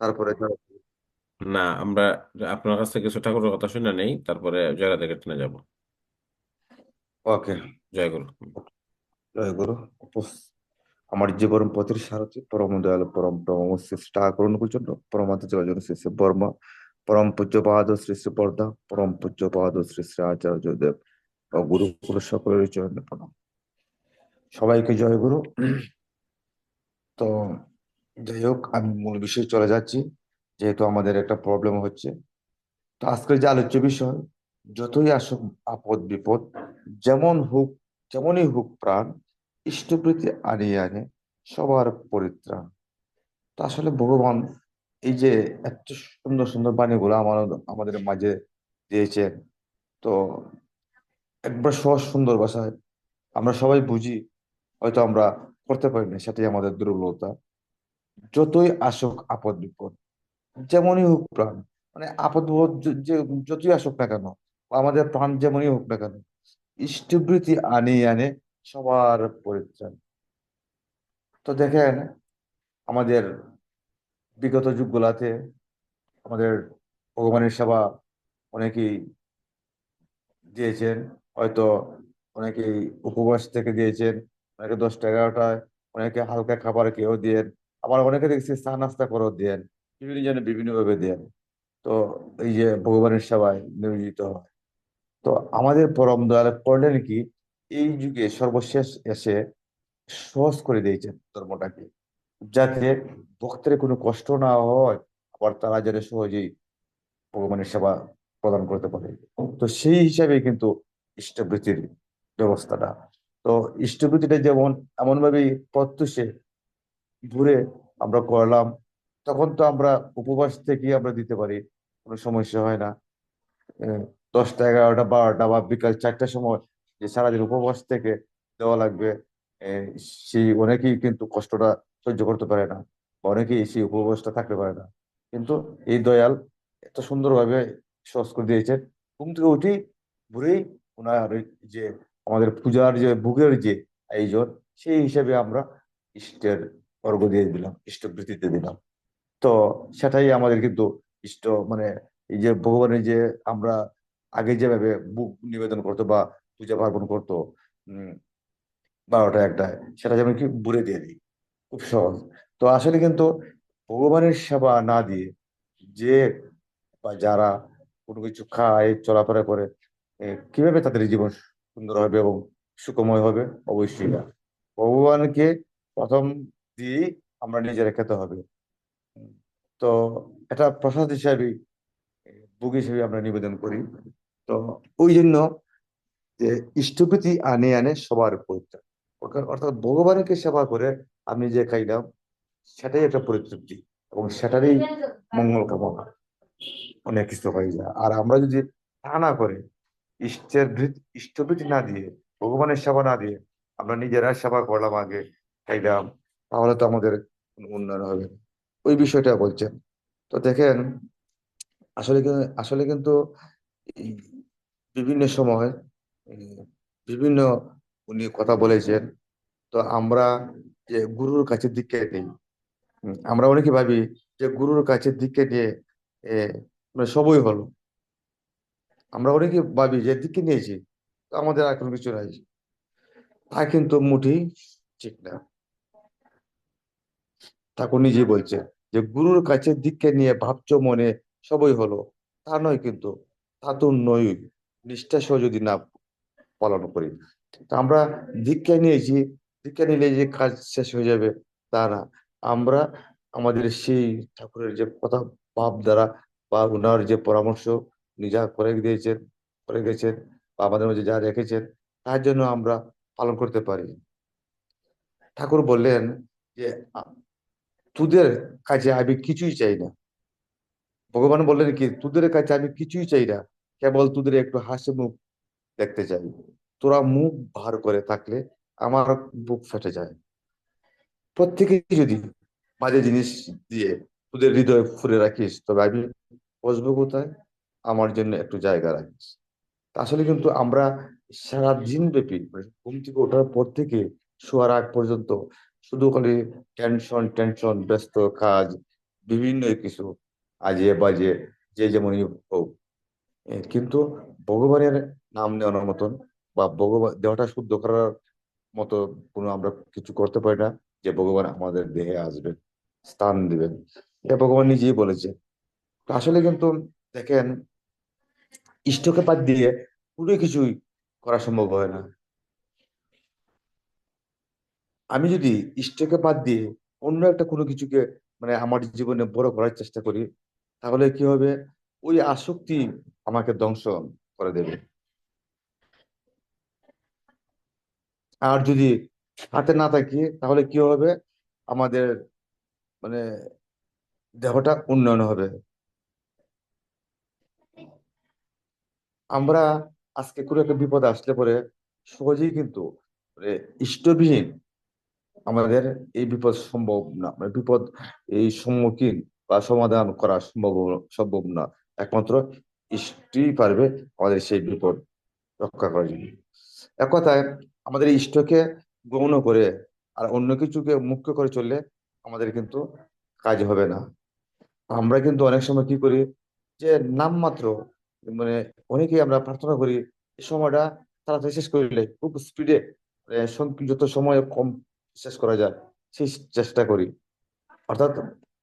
তারপরে না আমরা আপনার কাছ থেকে কিছু ঠাকুরের কথা শুনে নেই তারপরে জয়রা থেকে টেনে যাব। ওকে। জয় গুরু। জয় গুরু। আমার জীবন পথের সারথি পরম দয়াল পরম পরম শ্রী ঠাকুরন পর্যন্ত পরমাত্ম জয় শ্রী শ্রী বর্মা পরম পূজ্যপাদ শ্রী শ্রী বর্ধা পরম পূজ্যপাদ শ্রী শ্রী আচার্য দেব ও গুরুকুল সকলের চরণে প্রণাম। সবাইকে জয় গুরু। তো যাই হোক, আমি মূল বিষয়ে চলে যাচ্ছি। যেহেতু আমাদের একটা প্রবলেম হচ্ছে। তো আজকের যে আলোচ্য বিষয়, যতই আসুক আপদ বিপদ, যেমন হোক, যেমনই হোক প্রাণ, ইষ্টপ্রীতি আনিয়ে আনে, সবার পরিত্রাণ। তো আসলে ভগবান এই যে এত সুন্দর সুন্দর বাণীগুলো আমার আমাদের মাঝে দিয়েছেন। তো একবার সহজ সুন্দর ভাষায় আমরা সবাই বুঝি, হয়তো আমরা করতে পারি না, সেটাই আমাদের দুর্বলতা। যতই আসুক আপদ বিপদ, যেমনই হোক প্রাণ মানে আপদ বিপদ যে যতই আসুক না কেন, আমাদের প্রাণ যেমনই হোক না কেন, ইষ্টবৃত্তি আনিয়ে আনে সবার পরিত্রাণ। তো দেখেন, আমাদের বিগত যুগগুলাতে আমাদের ভগবানের সেবা অনেকেই দিয়েছেন, হয়তো অনেকেই উপবাস থেকে দিয়েছেন, অনেকে দশটা এগারোটায়, অনেকে হালকা খাবার খেয়েও দেন আবার অনেকে দেখছি চা নাস্তা করেও দেন, বিভিন্ন জনে বিভিন্ন ভাবে দেন। তো এই যে ভগবানের সেবায় নিয়োজিত হয়। তো আমাদের পরম দয়াল করলেন কি, এই যুগে সর্বশেষ এসে সহজ করে দিয়েছেন ধর্মটাকে, যাতে ভক্তের কোনো কষ্ট না হয়, আবার তারা যেন সহজেই ভগবানের সেবা প্রদান করতে পারে। তো সেই হিসাবে কিন্তু ইষ্টবৃত্তির ব্যবস্থাটা। তো ইষ্টবৃত্তিটা যেমন এমন ভাবেই প্রত্যুষে ঘুরে আমরা করলাম, তখন তো আমরা উপবাস থেকে আমরা দিতে পারি, কোনো সমস্যা হয় না। দশটা, এগারোটা, বারোটা বা বিকাল চারটার সময় যে সারাদিন উপবাস থেকে দেওয়া লাগবে সেই অনেকেই কিন্তু কষ্টটা সহ্য করতে পারে না অনেকেই সেই উপবাসটা থাকতে পারে না। কিন্তু এই দয়াল এত সুন্দরভাবে সহজ করে দিয়েছেন। ঘুম থেকে উঠি ভোরেই ওনার যে আমাদের পূজার যে ভোগের যে আয়োজন, সেই হিসাবে আমরা ইষ্টের অর্ঘ্য দিয়ে দিলাম ইষ্টবৃত্তিতে দিলাম। তো সেটাই আমাদের কিন্তু ইষ্ট মানে এই যে ভগবানের যে আমরা আগে যেভাবে বুক নিবেদন করতো বা পূজা পার্বণ করতো বারোটা একটায় সেটা যেমন কি বুড়ে দিয়ে দিই, খুব সহজ। তো আসলে কিন্তু ভগবানের সেবা না দিয়ে যে বা যারা কোনো কিছু খায়, চলাফেরা করে কীভাবে তাদের জীবন সুন্দর হবে এবং সুখময় হবে? অবশ্যই না। ভগবানকে প্রথম দিয়ে আমরা নিজেরা খেতে হবে। তো এটা প্রসাদ হিসাবে, ভোগ হিসেবে আমরা নিবেদন করি। তো ওই জন্য যে ইষ্টপ্রীতি আনে আনে সবার পরিত্রাণ অর্থাৎ ভগবানকে সেবা করে আমি যে খাইলাম, সেটাই একটা পরিতৃপ্তি এবং সেটারই মঙ্গল কামনা। অনেক কিছু হয়ে যায়। আর আমরা যদি তা না করে, ইষ্টের ইষ্টভৃতি না দিয়ে, ভগবানের সেবা না দিয়ে আমরা নিজেরা সেবা করলাম আগে, খাইলাম তাহলে তো আমাদের উন্নয়ন হবে। ওই বিষয়টা বলছেন। তো দেখেন, আসলে আসলে কিন্তু বিভিন্ন সময় বিভিন্ন উনি কথা বলেছেন। তো আমরা যে গুরুর কাছে দীক্ষা নেই আমরা অনেকে ভাবি যে গুরুর কাছে দীক্ষা নিয়ে মানে সবই হলো। আমরা অনেকে ভাবি যে দীক্ষা নিয়েছি, তো আমাদের আর কোনো কিছু নাই। তা কিন্তু মুঠেই ঠিক না। ঠাকুর নিজেই বলছে যে, গুরুর কাছে দীক্ষা নিয়ে ভাবছ মনে, সবই হলো। তা নয় কিন্তু, তা তো নয়। নিষ্ঠা সহ যদি না পালন করি। আমরা দীক্ষা নিয়েছি। দীক্ষা নিলে যে কাজ শেষ হয়ে যাবে, তা না। আমরা আমাদের সেই ঠাকুরের যে কথা ভাব দ্বারা বা ওনার যে পরামর্শ নিজা করে দিয়েছেন, করে গেছেন বা আমাদের মধ্যে যা রেখেছেন, তার জন্য আমরা পালন করতে পারি। ঠাকুর বললেন যে তোদের কাছে আমি কিছুই চাই না। ভগবান বললেন কি, তোদের কাছে আমি কিছুই চাই না, কেবল তোদের একটু হাসি মুখ দেখতে চাই। তোরা মুখ ভার করে থাকলে আমার বুক ফেটে যায়। প্রত্যেকে যদি বাজে জিনিস দিয়ে তোদের হৃদয় ফুলে রাখিস, তবে আমি বসবো কোথায়? আমার জন্য একটু জায়গা রাখিস। আসলে কিন্তু আমরা সারা দিন ব্যাপী ঘুম থেকে ওঠার পর থেকে শোয়ার আগ পর্যন্ত শুধু খালি টেনশন টেনশন ব্যস্ত কাজ, বিভিন্ন কিছু, আজে বাজে, যে যেমনই হোক। কিন্তু ভগবানের নাম নেওয়ার মতন বা ভগবান দেহটা শুদ্ধ করার মতো কোনো আমরা কিছু করতে পারি না যে ভগবান আমাদের দেহে আসবেন, স্থান দিবেন। এটা ভগবান নিজেই বলেছে। আসলে কিন্তু দেখেন, ইষ্টকে বাদ দিয়ে কোনো কিছুই করা সম্ভব হয় না। আমি যদি ইষ্টকে বাদ দিয়ে অন্য একটা কোনো কিছুকে মানে আমার জীবনে বড় করার চেষ্টা করি, তাহলে কি হবে? ওই আসক্তি আমাকে ধ্বংস করে দেবে। আর যদি হাতে না থাকি, তাহলে কি হবে? আমাদের মানে দেহটা উন্নয়ন হবে। আমরা আজকে কোনো একটা বিপদ আসলে পরে সহজেই কিন্তু মানে ইষ্টবিহীন আমাদের এই বিপদ সম্ভব না। মানে বিপদ এই সম্মুখীন বা সমাধান করা সম্ভব সম্ভব না। একমাত্র ইষ্টই পারবে আমাদের সেই বিপদ রক্ষা করার জন্য। এক কথায়, আমাদের ইষ্টকে গৌণ করে আর অন্য কিছুকে মুখ্য করে চললে আমাদের কিন্তু কাজ হবে না। আমরা কিন্তু অনেক সময় কি করি যে নামমাত্র মানে অনেকেই আমরা প্রার্থনা করি, এই সময়টা তাড়াতাড়ি শেষ করলে খুব স্পিডে যত সময় কম শেষ করা যায়, সেই চেষ্টা করি। অর্থাৎ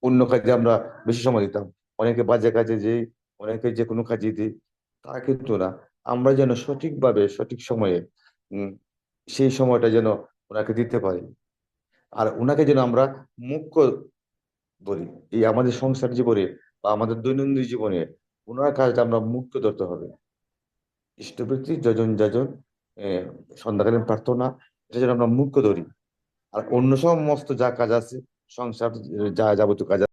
অন্য কাজে আমরা বেশি সময় দিতাম। অনেকে বাজে কাজে যেই, অনেকে যে কোনো কাজে দিই, তা কিন্তু না। আমরা যেন সঠিকভাবে, সঠিক সময়ে সেই সময়টা যেন ওনাকে দিতে পারি। আর ওনাকে যেন আমরা মুখ্য বলি এই আমাদের সংসার জীবনে বা আমাদের দৈনন্দিন জীবনে ওনার কাজটা আমরা মুখ্য ধরতে হবে। ইষ্টবৃত্তি যজন যজন সন্ধ্যাকালীন প্রার্থনা, এটা যেন আমরা মুখ্য ধরি আর অন্য সমস্ত যা কাজ আছে সংসার যা যাবতীয় কাজ